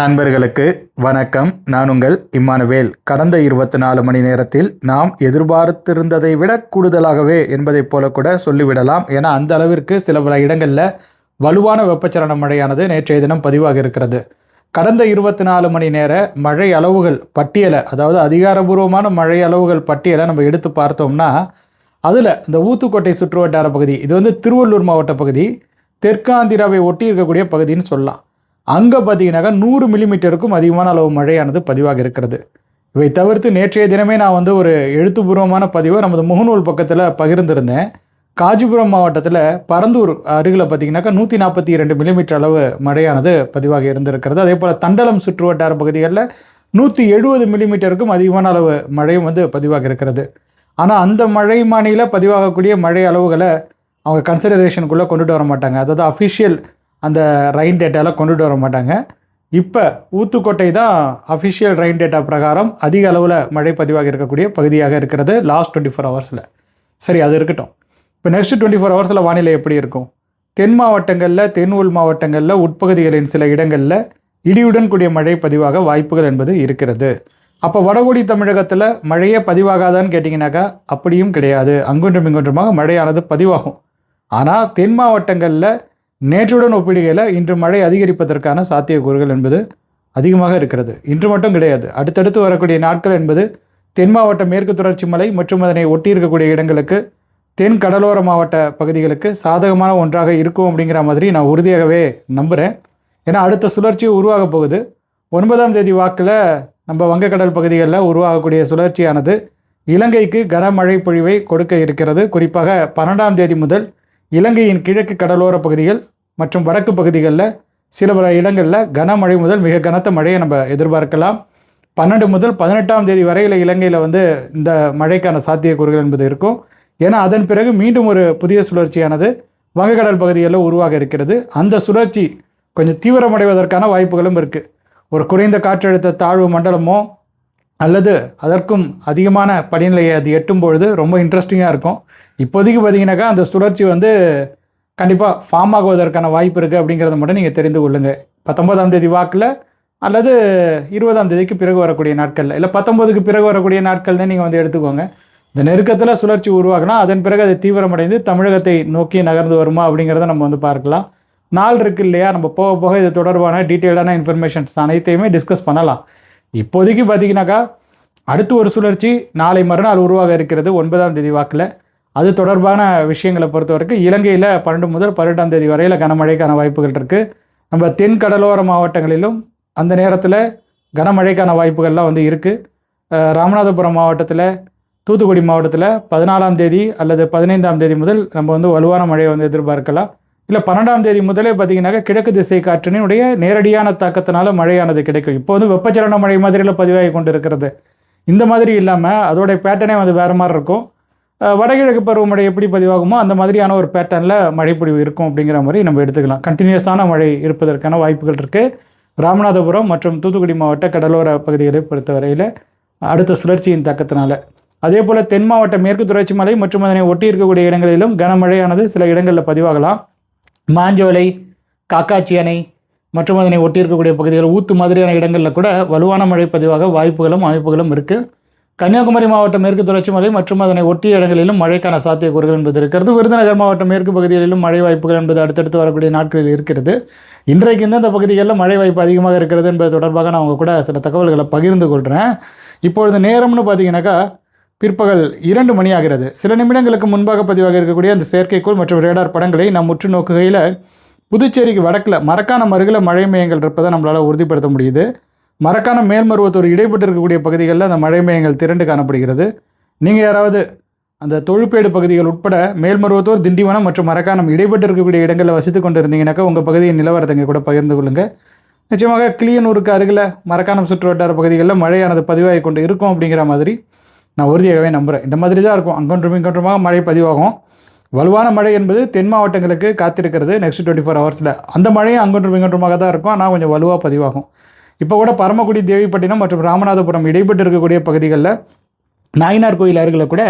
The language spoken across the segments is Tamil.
நண்பர்களுக்கு வணக்கம். நான் உங்கள் இம்மானுவேல். கடந்த இருபத்தி நாலு மணி நேரத்தில் நாம் எதிர்பார்த்திருந்ததை விட கூடுதலாகவே என்பதைப் போல கூட சொல்லிவிடலாம். ஏன்னா அந்த அளவிற்கு சில பல இடங்களில் வலுவான வெப்பச்சலன மழையானது நேற்றைய தினம் பதிவாக இருக்கிறது. கடந்த இருபத்தி நாலு மணி நேர மழை அளவுகள் பட்டியலை அதாவது அதிகாரபூர்வமான மழை அளவுகள் பட்டியலை நம்ம எடுத்து பார்த்தோம்னா அதில் இந்த ஊத்துக்கோட்டை சுற்றுவட்டார பகுதி இது வந்து திருவள்ளூர் மாவட்ட பகுதி தெற்காந்திராவை ஒட்டி இருக்கக்கூடிய பகுதின்னு சொல்லலாம். அங்கே பார்த்தீங்கன்னாக்கா நூறு மில்லிமீட்டருக்கும் அதிகமான அளவு மழையானது பதிவாக இருக்கிறது. இவை தவிர்த்து நேற்றைய தினமே நான் வந்து ஒரு எழுத்துப்பூர்வமான பதிவை நமது முகநூல் பக்கத்தில் பகிர்ந்திருந்தேன். காஞ்சிபுரம் மாவட்டத்தில் பரந்தூர் அருகில் பார்த்தீங்கன்னாக்கா நூற்றி நாற்பத்தி இரண்டு மில்லிமீட்டர் அளவு மழையானது பதிவாக இருந்திருக்கிறது. அதே போல் தண்டலம் சுற்றுவட்டார பகுதிகளில் நூற்றி எழுபது மில்லிமீட்டருக்கும் அதிகமான அளவு மழையும் வந்து பதிவாக இருக்கிறது. ஆனால் அந்த மழை மாநில பதிவாகக்கூடிய மழை அளவுகளை அவங்க கன்சிடரேஷனுக்குள்ளே கொண்டுட்டு வர மாட்டாங்க. அதாவது அஃபிஷியல் அந்த ரைன் டேட்டாலாம் கொண்டுட்டு வர மாட்டாங்க. இப்போ ஊத்துக்கோட்டை தான் அஃபிஷியல் ரயின் டேட்டா பிரகாரம் அதிக அளவில் மழை பதிவாக இருக்கக்கூடிய பகுதியாக இருக்கிறது லாஸ்ட் டுவெண்ட்டி ஃபோர் ஹவர்ஸில் சரி அது இருக்கட்டும். இப்போ நெக்ஸ்ட் டுவெண்ட்டி ஃபோர் ஹவர்ஸில் வானிலை எப்படி இருக்கும்? தென் மாவட்டங்களில் தென் உள் மாவட்டங்களில் உட்பகுதிகளின் சில இடங்களில் இடியுடன் கூடிய மழை பதிவாக வாய்ப்புகள் என்பது இருக்கிறது. அப்போ வடகொடி தமிழகத்தில் மழையே பதிவாகாதான்னு கேட்டிங்கனாக்கா அப்படியும் கிடையாது. அங்கொன்றும் இங்குன்றுமாக மழையானது பதிவாகும். ஆனால் தென் மாவட்டங்களில் நேற்றுடன் ஒப்பிடுகையில் இன்று மழை அதிகரிப்பதற்கான சாத்தியக்கூறுகள் என்பது அதிகமாக இருக்கிறது. இன்று மட்டும் கிடையாது. அடுத்தடுத்து வரக்கூடிய நாட்கள் என்பது தென் மாவட்ட மேற்கு தொடர்ச்சி மலை மற்றும் அதனை ஒட்டி இருக்கக்கூடிய இடங்களுக்கு தென் கடலோர மாவட்ட பகுதிகளுக்கு சாதகமான ஒன்றாக இருக்கும் அப்படிங்கிற மாதிரி நான் உறுதியாகவே நம்புகிறேன் ஏன்னா அடுத்த சுழற்சி உருவாக போகுது. ஒன்பதாம் தேதி வாக்கில் நம்ம வங்கக்கடல் பகுதிகளில் உருவாகக்கூடிய சுழற்சியானது இலங்கைக்கு கனமழை பொழிவை கொடுக்க இருக்கிறது. குறிப்பாக பன்னெண்டாம் தேதி முதல் இலங்கையின் கிழக்கு கடலோர பகுதிகள் மற்றும் வடக்கு பகுதிகளில் சில பல இடங்களில் கனமழை முதல் மிக கனத்த மழையை நம்ம எதிர்பார்க்கலாம். பன்னெண்டு முதல் பதினெட்டாம் தேதி வரையில் இலங்கையில் வந்து இந்த மழைக்கான சாத்தியக்கூறுகள் என்பது இருக்கும். ஏன்னா அதன் பிறகு மீண்டும் ஒரு புதிய சுழற்சியானது வங்கக்கடல் பகுதிகளில் உருவாக இருக்கிறது. அந்த சுழற்சி கொஞ்சம் தீவிரமடைவதற்கான வாய்ப்புகளும் இருக்குது ஒரு குறைந்த காற்றழுத்த தாழ்வு மண்டலமோ அல்லது அதற்கும் அதிகமான படிநிலையை அது எட்டும் பொழுது ரொம்ப இன்ட்ரெஸ்டிங்காக இருக்கும். இப்போதைக்கு பார்த்தீங்கன்னாக்கா அந்த சுழற்சி வந்து கண்டிப்பாக ஃபார்ம் ஆகுவதற்கான வாய்ப்பு இருக்குது அப்படிங்கிறத மட்டும் நீங்கள் தெரிந்து கொள்ளுங்கள் பத்தொன்பதாம் தேதி வாக்கில் அல்லது இருபதாம் தேதிக்கு பிறகு வரக்கூடிய நாட்களில். இல்லை பத்தொம்போதுக்கு பிறகு வரக்கூடிய நாட்கள்னு நீங்கள் வந்து எடுத்துக்கோங்க. இந்த நெருக்கத்தில் சுழற்சி உருவாகினா அதன் பிறகு அது தீவிரமடைந்து தமிழகத்தை நோக்கி நகர்ந்து வருமா அப்படிங்கிறத நம்ம வந்து பார்க்கலாம். நாள் இருக்கு இல்லையா? நம்ம போக போக இது தொடர்பான டீட்டெயில்டான இன்ஃபர்மேஷன்ஸ் அனைத்தையுமே டிஸ்கஸ் பண்ணலாம். இப்போதைக்கு பார்த்தீங்கன்னாக்கா அடுத்து ஒரு சுழற்சி நாளை மறுநாள் உருவாக இருக்கிறது ஒன்பதாம் தேதி வாக்கில். அது தொடர்பான விஷயங்களை பொறுத்த வரைக்கும் இலங்கையில் பன்னெண்டு முதல் பன்னெண்டாம் தேதி வரையில் கனமழைக்கான வாய்ப்புகள் இருக்குது நம்ம தென் கடலோர மாவட்டங்களிலும் அந்த நேரத்தில் கனமழைக்கான வாய்ப்புகள்லாம் வந்து இருக்குது ராமநாதபுரம் மாவட்டத்தில் தூத்துக்குடி மாவட்டத்தில் பதினாலாம் தேதி அல்லது பதினைந்தாம் தேதி முதல் நம்ம வந்து வலுவான மழையை வந்து எதிர்பார்க்கலாம். இல்லை பன்னெண்டாம் தேதி முதலே பார்த்தீங்கன்னாக்கா கிழக்கு திசை காற்றினுடைய நேரடியான தாக்கத்தினால மழையானது கிடைக்கும். இப்போ வந்து வெப்பச்சலன மழை மாதிரியில் பதிவாகி கொண்டு இருக்கிறது இந்த மாதிரி இல்லாமல் அதோடைய பேட்டர்னே வந்து வேறு மாதிரி இருக்கும். வடகிழக்கு பருவமழை எப்படி பதிவாகுமோ அந்த மாதிரியான ஒரு பேட்டர்னில் மழைப்பொழிவு இருக்கும் அப்படிங்கிற மாதிரி நம்ம எடுத்துக்கலாம். கண்டினியூஸான மழை இருப்பதற்கான வாய்ப்புகள் இருக்குது ராமநாதபுரம் மற்றும் தூத்துக்குடி மாவட்ட கடலோர பகுதிகளை பொறுத்தவரையில் அடுத்த சுழற்சியின் தாக்கத்தினால. அதே போல் தென் மாவட்ட மேற்கு தொடர்ச்சி மலை மற்றும் அதனை ஒட்டி இருக்கக்கூடிய இடங்களிலும் கனமழையானது சில இடங்களில் பதிவாகலாம். மாஞ்சோலை காக்காச்சி அணை மற்றும் அதனை ஒட்டி இருக்கக்கூடிய பகுதிகள் ஊத்து மாதிரியான இடங்களில் கூட வலுவான மழை பதிவாக வாய்ப்புகளும் அமைப்புகளும் இருக்குது கன்னியாகுமரி மாவட்டம் மேற்கு தொடர்ச்சி மலை மற்றும் அதனை ஒட்டிய இடங்களிலும் மழைக்கான சாத்தியக்கூறுகள் என்பது இருக்கிறது. விருதுநகர் மாவட்டம் மேற்கு பகுதிகளிலும் மழை வாய்ப்புகள் என்பது அடுத்தடுத்து வரக்கூடிய நாட்களில் இருக்கிறது. இன்றைக்கு இந்தந்த பகுதிகளில் மழை வாய்ப்பு அதிகமாக இருக்கிறது என்பது தொடர்பாக நான் உங்கள் கூட சில தகவல்களை பகிர்ந்து கொள்கிறேன் இப்பொழுது நேரம்னு பார்த்தீங்கன்னாக்கா பிற்பகல் இரண்டு மணி ஆகிறது. சில நிமிடங்களுக்கு முன்பாக பதிவாக இருக்கக்கூடிய அந்த செயற்கைக்கோள் மற்றும் ரேடார் படங்களை நாம் உற்று நோக்குகையில் புதுச்சேரிக்கு வடக்கில் மரக்கான மருகில் மழை மையங்கள் இருப்பதை நம்மளால் உறுதிப்படுத்த முடியுது. மரக்கான மேல்மருவத்தூர் இடைப்பட்டு இருக்கக்கூடிய பகுதிகளில் அந்த மழை மையங்கள் திரண்டு காணப்படுகிறது. நீங்கள் யாராவது அந்த தொழுப்பேடு பகுதிகள் உட்பட மேல்மருவத்தூர் திண்டிவனம் மற்றும் மரக்கானம் இடைப்பட்டு இருக்கக்கூடிய இடங்களில் வசித்து கொண்டு இருந்தீங்கன்னாக்கா உங்கள் பகுதியின் நிலவரத்தை இங்கே கூட பகிர்ந்து கொள்ளுங்கள் நிச்சயமாக கிளியனூருக்கு அருகில் மரக்கானம் சுற்று வட்டார பகுதிகளில் மழையானது பதிவாகி கொண்டு இருக்கும் அப்படிங்கிற மாதிரி நான் உறுதியாகவே நம்புகிறேன் இந்த மாதிரி தான் இருக்கும். அங்கொன்றும் இங்கொன்றுமாக மழை பதிவாகும். வலுவான மழை என்பது தென் மாவட்டங்களுக்கு காத்திருக்கிறது. நெக்ஸ்ட் டுவெண்ட்டி ஃபோர் ஹவர்ஸில் அந்த மழையும் அங்கொன்றும் இங்கொன்றுமாக தான் இருக்கும். ஆனால் கொஞ்சம் வலுவாக பதிவாகும். இப்போ கூட பரமக்குடி தேவிப்பட்டினம் மற்றும் ராமநாதபுரம் இடைப்பட்டு இருக்கக்கூடிய பகுதிகளில் நாயனார் கோயில் அருகில் கூட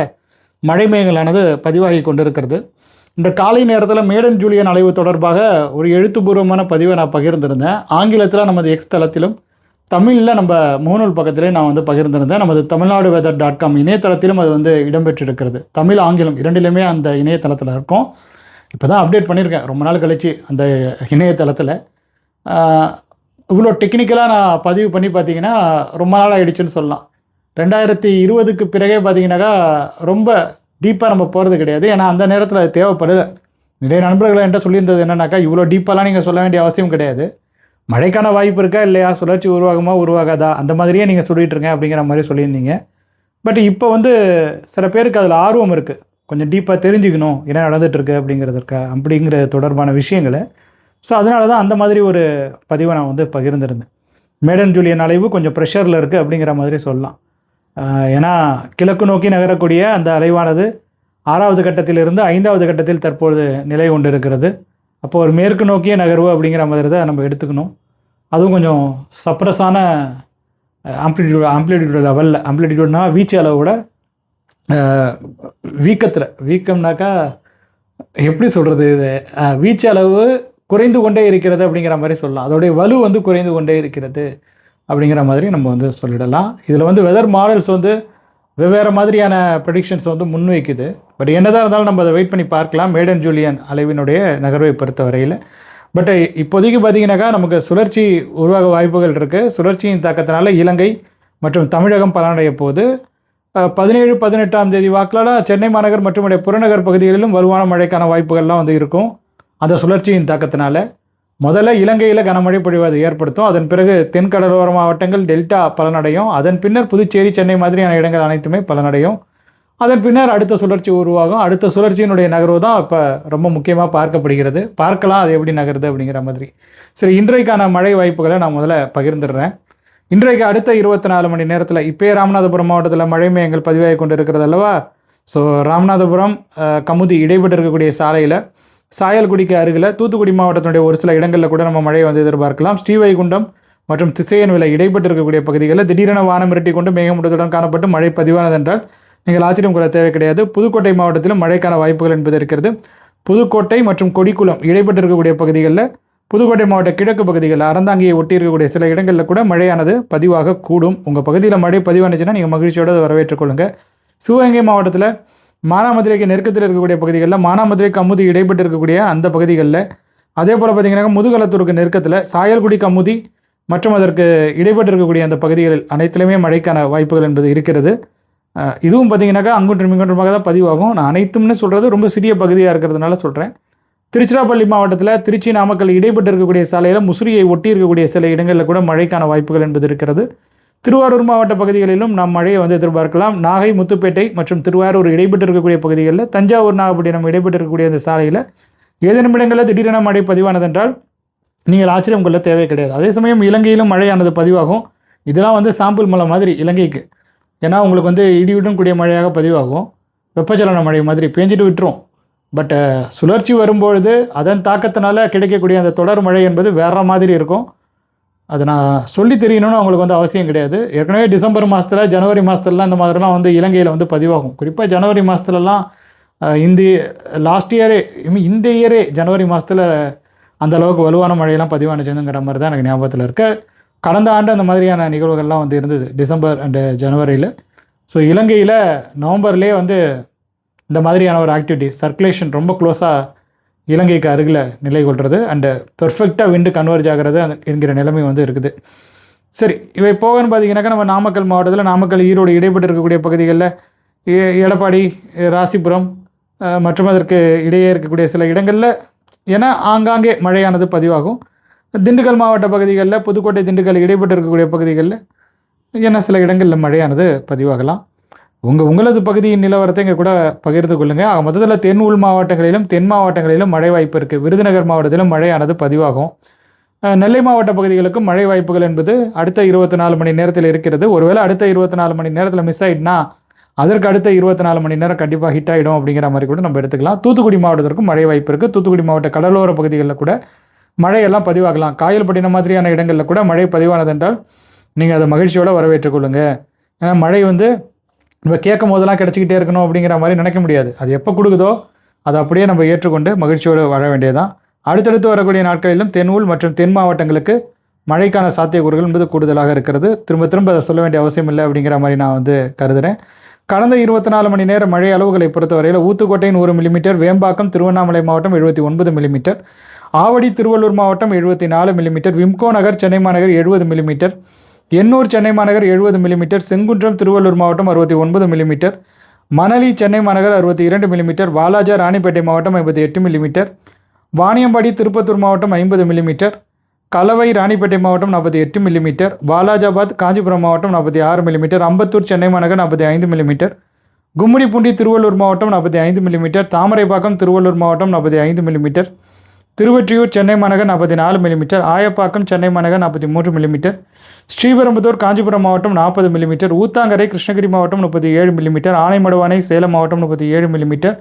மழை மேகலானது பதிவாகி கொண்டிருக்கிறது. இன்று காலை நேரத்தில் மேடன் ஜூலியன் அலைவு தொடர்பாக ஒரு எழுத்துப்பூர்வமான பதிவை நான் பகிர்ந்திருந்தேன். ஆங்கிலத்தில் நமது எக்ஸ் தளத்திலும் தமிழில் நம்ம முகநூல் பக்கத்திலே நான் வந்து பகிர்ந்திருந்தேன். நமது தமிழ்நாடு வெதர் டாட் காம் இணையதளத்திலும் அது வந்து இடம்பெற்றிருக்கிறது. தமிழ் ஆங்கிலம் இரண்டிலுமே அந்த இணையதளத்தில் இருக்கும். இப்போ தான் அப்டேட் பண்ணியிருக்கேன். ரொம்ப நாள் கழிச்சு அந்த இணையதளத்தில். இவ்வளோ டெக்னிக்கலாக நான் பதிவு பண்ணி பார்த்தீங்கன்னா ரொம்ப நாள் ஆகிடுச்சுன்னு சொல்லலாம். ரெண்டாயிரத்தி இருபதுக்கு பிறகே பார்த்தீங்கன்னாக்கா ரொம்ப டீப்பாக நம்ம போகிறது கிடையாது. ஏன்னா அந்த நேரத்தில் அது தேவைப்படுது நிறைய நண்பர்கள் என்கிட்ட சொல்லியிருந்தது என்னன்னாக்கா இவ்வளோ டீப்பாலாம் நீங்கள் சொல்ல வேண்டிய அவசியம் கிடையாது. மழைக்கான வாய்ப்பு இருக்கா இல்லையா? சுழற்சி உருவாகுமா உருவாகாதா? அந்த மாதிரியே நீங்கள் சொல்லிகிட்ருங்க அப்படிங்கிற மாதிரி சொல்லியிருந்தீங்க. பட் இப்போ வந்து சில பேருக்கு அதில் ஆர்வம் இருக்குது கொஞ்சம் டீப்பாக தெரிஞ்சுக்கணும். என்ன நடந்துகிட்ருக்கு அப்படிங்கிறதுக்கா அப்படிங்கிற தொடர்பான விஷயங்களை. ஸோ அதனால தான் அந்த மாதிரி ஒரு பதிவை நான் வந்து பகிர்ந்திருந்தேன். மேடன் ஜூலியன் அலைவு கொஞ்சம் ப்ரெஷரில் இருக்குது அப்படிங்கிற மாதிரி சொல்லலாம். ஏன்னா கிழக்கு நோக்கி நகரக்கூடிய அந்த அலைவானது ஆறாவது கட்டத்திலிருந்து ஐந்தாவது கட்டத்தில் தற்போது நிலை கொண்டு இருக்கிறது அப்போ ஒரு மேற்கு நோக்கிய நகர்வு அப்படிங்கிற மாதிரி தான் நம்ம எடுத்துக்கணும். அதுவும் கொஞ்சம் சப்ரஸான ஆம்ப்ளிடியூட் ஆம்ப்ளிடியூட் லெவலில் ஆம்ப்ளிடியூட்னா வீச்சு அளவோட வீக்கத்தில் வீக்கம்னாக்கா எப்படி சொல்கிறது இது? வீச்சு அளவு குறைந்து கொண்டே இருக்கிறது அப்படிங்கிற மாதிரி சொல்லலாம். அதோடைய வலு வந்து குறைந்து கொண்டே இருக்கிறது அப்படிங்கிற மாதிரி நம்ம வந்து சொல்லிடலாம். இதில் வந்து வெதர் மாடல்ஸ் வந்து வெவ்வேறு மாதிரியான ப்ரடிக்ஷன்ஸ் வந்து முன்வைக்குது. பட் என்னதான் இருந்தாலும் நம்ம அதை வெயிட் பண்ணி பார்க்கலாம். மேடன் ஜூலியன் அலைவினுடைய நகர்வை பொறுத்த வரையில் பட் இப்போதைக்கு பார்த்தீங்கன்னாக்கா நமக்கு சுழற்சி உருவாக வாய்ப்புகள் இருக்குது சுழற்சியின் தாக்கத்தினால இலங்கை மற்றும் தமிழகம் பலனடைய போது பதினேழு பதினெட்டாம் தேதி வாக்கில் சென்னை மாநகர் மற்றும் உடைய புறநகர் பகுதிகளிலும் வலுவான மழைக்கான வாய்ப்புகள்லாம் வந்து இருக்கும். அந்த சுழற்சியின் தாக்கத்தினால முதல்ல இலங்கையில் கனமழை பொழிவு ஏற்படுத்தும். அதன் பிறகு தென்கடலோர மாவட்டங்கள் டெல்டா பலனடையும். அதன் பின்னர் புதுச்சேரி சென்னை மாதிரியான இடங்கள் அனைத்துமே பலனடையும். அதன் பின்னர் அடுத்த சுழற்சி உருவாகும். அடுத்த சுழற்சியினுடைய நகர்வு தான் இப்போ ரொம்ப முக்கியமாக பார்க்கப்படுகிறது. பார்க்கலாம் அது எப்படி நகருது அப்படிங்கிற மாதிரி. சரி இன்றைக்கான மழை வாய்ப்புகளை நான் முதல்ல பகிர்ந்துடுறேன். இன்றைக்கு அடுத்த இருபத்தி நாலு மணி நேரத்தில் இப்போயே ராமநாதபுரம் மாவட்டத்தில் மழை மேயங்கள் பதிவாகி கொண்டு இருக்கிறது அல்லவா? ஸோ ராமநாதபுரம் கமுதி இடைப்பட்டு இருக்கக்கூடிய சாலையில் சாயல்குடிக்கு அருகில் தூத்துக்குடி மாவட்டத்தினுடைய ஒரு சில இடங்களில் கூட நம்ம மழையை வந்து எதிர்பார்க்கலாம். ஸ்ரீவைகுண்டம் மற்றும் திசையன் விலை இடைப்பட்டு இருக்கக்கூடிய பகுதிகளில் திடீரென வானம் இரட்டி கொண்டு மேகமூட்டத்துடன் காணப்பட்டு மழை பதிவானதென்றால் நீங்கள் ஆச்சரியம் கொள்ள தேவை கிடையாது. புதுக்கோட்டை மாவட்டத்திலும் மழைக்கான வாய்ப்புகள் என்பது இருக்கிறது. புதுக்கோட்டை மற்றும் கொடிக்குளம் இடைப்பட்டு இருக்கக்கூடிய பகுதிகளில் புதுக்கோட்டை மாவட்ட கிழக்கு பகுதிகளில் அறந்தாங்கியை ஒட்டி இருக்கக்கூடிய சில இடங்களில் கூட மழையானது பதிவாக கூடும். உங்கள் பகுதியில் மழை பதிவானுச்சுன்னா நீங்கள் மகிழ்ச்சியோடு அதை வரவேற்றுக் சிவகங்கை மாவட்டத்தில் மானாமதுரைக்கு நெருக்கத்தில் இருக்கக்கூடிய பகுதிகளில் மானாமதுரை கமுதி இடைப்பட்டு இருக்கக்கூடிய அந்த பகுதிகளில். அதே போல் பார்த்தீங்கன்னா முதுகலத்தூருக்கு நெருக்கத்தில் சாயல்குடி கமுதி மற்றும் அதற்கு இடைப்பட்டு இருக்கக்கூடிய அந்த பகுதிகளில் அனைத்திலுமே மழைக்கான வாய்ப்புகள் என்பது இருக்கிறது. இதுவும் பார்த்தீங்கன்னாக்கா அங்குன்றும் இங்குன்றுமாக தான் பதிவாகும். நான் அனைத்தும்னு சொல்கிறது ரொம்ப சிறிய பகுதியாக இருக்கிறதுனால சொல்கிறேன் திருச்சிராப்பள்ளி மாவட்டத்தில் திருச்சி நாமக்கல் இடைப்பட்டு இருக்கக்கூடிய சாலையில் முசிறியை ஒட்டி இருக்கக்கூடிய சில இடங்களில் கூட மழைக்கான வாய்ப்புகள் என்பது இருக்கிறது. திருவாரூர் மாவட்ட பகுதிகளிலும் நாம் மழையை வந்து எதிர்பார்க்கலாம். நாகை முத்துப்பேட்டை மற்றும் திருவாரூர் இடைப்பட்டு இருக்கக்கூடிய பகுதிகளில் தஞ்சாவூர் நாகப்பட்டினம் இடைப்பட்டு இருக்கக்கூடிய அந்த சாலையில் ஏதேனும் இடங்களில் திடீரென மழை பதிவானதென்றால் நீங்கள் ஆச்சரியம் கொள்ள தேவை கிடையாது. அதே சமயம் இலங்கையிலும் மழையானது பதிவாகும். இதெல்லாம் வந்து சாம்பிள் மலை மாதிரி இலங்கைக்கு. ஏன்னா உங்களுக்கு வந்து இடியுடன் கூடிய மழையாக பதிவாகும். வெப்பச்சலன மழை மாதிரி பேஞ்சிட்டு விட்டுரும். பட் சுழற்சி வரும்பொழுது அதன் தாக்கத்தினால கிடைக்கக்கூடிய அந்த தொடர் மழை என்பது வேற மாதிரி இருக்கும். அது நான் சொல்லி தெரியணும்னு அவங்களுக்கு வந்து அவசியம் கிடையாது. ஏற்கனவே டிசம்பர் மாதத்தில் ஜனவரி மாதத்துலலாம் இந்த மாதிரிலாம் வந்து இலங்கையில் வந்து பதிவாகும். குறிப்பாக ஜனவரி மாதத்துலலாம் இந்த லாஸ்ட் இயரே இந்த இயரே ஜனவரி மாதத்தில் அந்த அளவுக்கு வலுவான மழையெல்லாம் பதிவானுச்சுங்கிற மாதிரி தான் எனக்கு ஞாபகத்தில் இருக்கு. கடந்த ஆண்டு அந்த மாதிரியான நிகழ்வுகள்லாம் வந்து இருந்தது டிசம்பர் அண்டு ஜனவரியில். ஸோ இலங்கையில் நவம்பர்லேயே வந்து இந்த மாதிரியான ஒரு ஆக்டிவிட்டி சர்க்குலேஷன் ரொம்ப க்ளோஸாக இலங்கைக்கு அருகில் நிலை கொள்வது அண்டு பெர்ஃபெக்டாக விண்டு கன்வர்ஜ் ஆகிறது அந்த என்கிற நிலைமை வந்து இருக்குது. சரி இவை போகன்னு பார்த்தீங்கன்னாக்கா நம்ம நாமக்கல் மாவட்டத்தில் நாமக்கல் ஈரோடு இடைப்பட்டு இருக்கக்கூடிய பகுதிகளில் எடப்பாடி ராசிபுரம் மற்றும் அதற்கு இடையே இருக்கக்கூடிய சில இடங்களில் ஏன்னா ஆங்காங்கே மழையானது பதிவாகும். திண்டுக்கல் மாவட்ட பகுதிகளில் புதுக்கோட்டை திண்டுக்கல் இடைப்பட்டு இருக்கக்கூடிய பகுதிகளில் ஏன்னா சில இடங்களில் மழையானது பதிவாகலாம். உங்கள் உங்களது பகுதியின் நிலவரத்தை இங்கே கூட பகிர்ந்து கொள்ளுங்கள் ஆக மொத்தத்தில் தென் உள் மாவட்டங்களிலும் தென் மாவட்டங்களிலும் மழை வாய்ப்பு இருக்குது விருதுநகர் மாவட்டத்திலும் மழையானது பதிவாகும். நெல்லை மாவட்ட பகுதிகளுக்கும் மழை வாய்ப்புகள் என்பது அடுத்த இருபத்தி நாலு மணி நேரத்தில் இருக்கிறது. ஒருவேளை அடுத்த இருபத்தி நாலு மணி நேரத்தில் மிஸ் ஆயிடுனா அதற்கு அடுத்த இருபத்தி நாலு மணி நேரம் கண்டிப்பாக ஹிட் ஆகிடும் அப்படிங்கிற மாதிரி கூட நம்ம எடுத்துக்கலாம். தூத்துக்குடி மாவட்டத்திற்கும் மழை வாய்ப்பு இருக்குது தூத்துக்குடி மாவட்ட கடலோர பகுதிகளில் கூட மழையெல்லாம் பதிவாகலாம். காயல்பட்டினம் மாதிரியான இடங்களில் கூட மழை பதிவானதென்றால் நீங்கள் அதை மகிழ்ச்சியோடு வரவேற்றுக்கொள்ளுங்கள் ஏன்னா மழை வந்து நம்ம கேட்கும் போதெல்லாம் கிடச்சிக்கிட்டே இருக்கணும் அப்படிங்கிற மாதிரி நினைக்க முடியாது. அது எப்போ கொடுக்குதோ அதை அப்படியே நம்ம ஏற்றுக்கொண்டு மகிழ்ச்சியோடு வாழ வேண்டியதுதான். அடுத்தடுத்து வரக்கூடிய நாட்களிலும் தென்ஊல் மற்றும் தென் மாவட்டங்களுக்கு மழைக்கான சாத்தியக்கூறுகள் என்பது கூடுதலாக இருக்கிறது. திரும்ப திரும்ப அதை சொல்ல வேண்டிய அவசியம் இல்லை அப்படிங்கிற மாதிரி நான் வந்து கருதுகிறேன் கடந்த இருபத்தி நாலு மணி நேர மழை அளவுகளை பொறுத்தவரையில் ஊத்துக்கோட்டை நூறு மில்லிமீட்டர் வேம்பாக்கம் திருவண்ணாமலை மாவட்டம் எழுபத்தி ஒன்பது மில்லிமீட்டர் ஆவடி திருவள்ளூர் மாவட்டம் எழுபத்தி நாலு மில்லிமீட்டர் விம்கோ நகர் சென்னை மாநகர் எழுபது மில்லிமீட்டர் எண்ணூர் சென்னை மாநகர் எழுபது மில்லிமீட்டர் செங்குன்றம் திருவள்ளூர் மாவட்டம் அறுபத்தி ஒன்பது மில்லிமீட்டர் மணலி சென்னை மாநகர் அறுபத்தி இரண்டு மில்லிமீட்டர் வாலாஜா ராணிப்பேட்டை மாவட்டம் ஐம்பத்தி எட்டு மில்லிமீட்டர் வாணியம்பாடி திருப்பத்தூர் மாவட்டம் ஐம்பது மில்லிமீட்டர் கலவை ராணிப்பேட்டை மாவட்டம் நாற்பத்தி எட்டு மில்லிமீட்டர் வாலாஜாபாத் காஞ்சிபுரம் மாவட்டம் நாற்பத்தி ஆறு மில்லிமீட்டர் அம்பத்தூர் சென்னை மாநகர் நாற்பத்தி ஐந்து மில்லிமீட்டர் கும்மிடிப்பூண்டி திருவள்ளூர் மாவட்டம் நாற்பத்தி ஐந்து மில்லிமீட்டர் தாமரைப்பாக்கம் திருவள்ளூர் மாவட்டம் நாற்பத்தி ஐந்து மில்லிமீட்டர் திருவொற்றியூர் சென்னை மாநகர் நாற்பத்தி நாலு மில்லிமீட்டர் ஆயப்பாக்கம் சென்னை மாநகர் நாற்பத்தி மூன்று மில்லிமீட்டர் ஸ்ரீபெரும்புதூர் காஞ்சிபுரம் மாவட்டம் நாற்பது மில்லிமீட்டர் ஊத்தாங்கரை கிருஷ்ணகிரி மாவட்டம் முப்பத்தி ஏழு மில்லிமீட்டர் ஆனைமடுவானை சேலம் மாவட்டம் முப்பத்தி ஏழு மில்லிமீட்டர்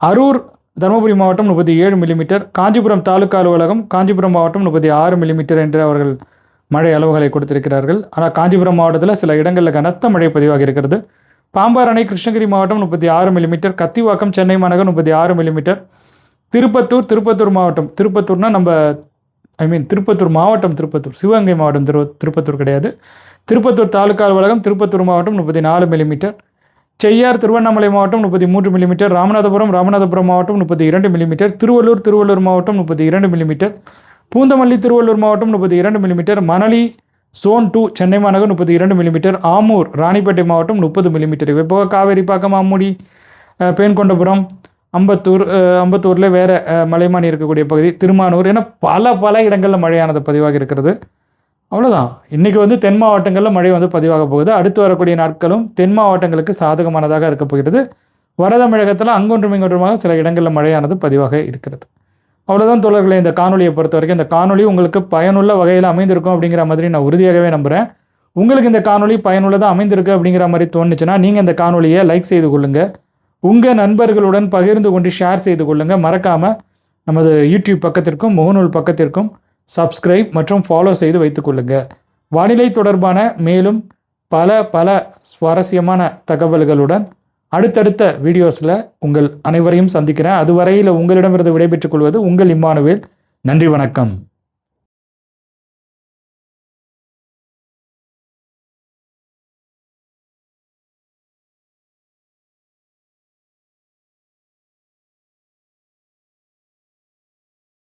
அரூர் தருமபுரி மாவட்டம் முப்பத்தி ஏழு மில்லிமீட்டர் காஞ்சிபுரம் தாலுக்கா அலுவலகம் காஞ்சிபுரம் மாவட்டம் முப்பத்தி ஆறு மில்லிமீட்டர் என்று அவர்கள் மழை அளவுகளை கொடுத்திருக்கிறார்கள். ஆனால் காஞ்சிபுரம் மாவட்டத்தில் சில இடங்களில் கனத்த மழை பதிவாகி இருக்கிறது. பாம்பார் அணை கிருஷ்ணகிரி மாவட்டம் முப்பத்தி ஆறு மில்லிமீட்டர் கத்திவாக்கம் சென்னை மாநகர் முப்பத்தி ஆறு மில்லிமீட்டர் திருப்பத்தூர் திருப்பத்தூர் மாவட்டம். திருப்பத்தூர்னா நம்ம ஐ மீன் திருப்பத்தூர் மாவட்டம் திருப்பத்தூர். சிவகங்கை மாவட்டம் திரு திருப்பத்தூர் கிடையாது. திருப்பத்தூர் தாலுக்கா அலுவலகம் திருப்பத்தூர் மாவட்டம் முப்பத்தி நாலு மில்லிமீட்டர் செய்யார் திருவண்ணாமலை மாவட்டம் முப்பத்தி மூன்று மில்லிமீட்டர் ராமநாதபுரம் ராமநாதபுரம் மாவட்டம் முப்பத்தி இரண்டு மில்லிமீட்டர் திருவள்ளூர் திருவள்ளூர் மாவட்டம் முப்பத்தி இரண்டு மில்லிமீட்டர் பூந்தமல்லி திருவள்ளூர் மாவட்டம் முப்பத்தி இரண்டு millimetre Manali zone two Chennai மாநகர் முப்பத்தி இரண்டு மில்லிமீட்டர் ஆமூர் ராணிப்பேட்டை மாவட்டம் முப்பது மில்லிமீட்டர் இவை போக காவேரி பாக்கம் அஹ், பேன்கொண்டபுரம் அம்பத்தூர் அம்பத்தூரில் வேறு மலைமானி இருக்கக்கூடிய பகுதி திருமானூர் என பல பல இடங்களில் மழையானது பதிவாக இருக்கிறது. அவ்வளோதான் இன்றைக்கி வந்து தென் மாவட்டங்களில் மழை வந்து பதிவாக போகுது. அடுத்து வரக்கூடிய நாட்களும் தென் மாவட்டங்களுக்கு சாதகமானதாக இருக்க போகிறது. வட தமிழகத்தில் அங்கொன்றும் இங்கொன்றுமாக சில இடங்களில் மழையானது பதிவாக இருக்கிறது. அவ்வளோதான் தோழர்களை இந்த காணொலியை பொறுத்த வரைக்கும் இந்த காணொலி உங்களுக்கு பயனுள்ள வகையில் அமைந்திருக்கும் அப்படிங்கிற மாதிரி நான் உறுதியாகவே நம்புகிறேன் உங்களுக்கு இந்த காணொலி பயனுள்ளதாக அமைந்திருக்கு அப்படிங்கிற மாதிரி தோணுச்சுன்னா நீங்கள் இந்த காணொலியை லைக் செய்து கொள்ளுங்கள் உங்கள் நண்பர்களுடன் பகிர்ந்து கொண்டு ஷேர் செய்து கொள்ளுங்கள் மறக்காமல் நமது யூடியூப் பக்கத்திற்கும் முகநூல் பக்கத்திற்கும் சப்ஸ்கிரைப் மற்றும் ஃபாலோ செய்து வைத்துக்கொள்ளுங்கள் வானிலை தொடர்பான மேலும் பல பல சுவாரஸ்யமான தகவல்களுடன் அடுத்தடுத்த வீடியோஸில் உங்கள் அனைவரையும் சந்திக்கிறேன். அதுவரையில் உங்களிடமிருந்து விடைபெற்றுக் கொள்வது உங்கள் இம்மானுவேல். நன்றி வணக்கம்.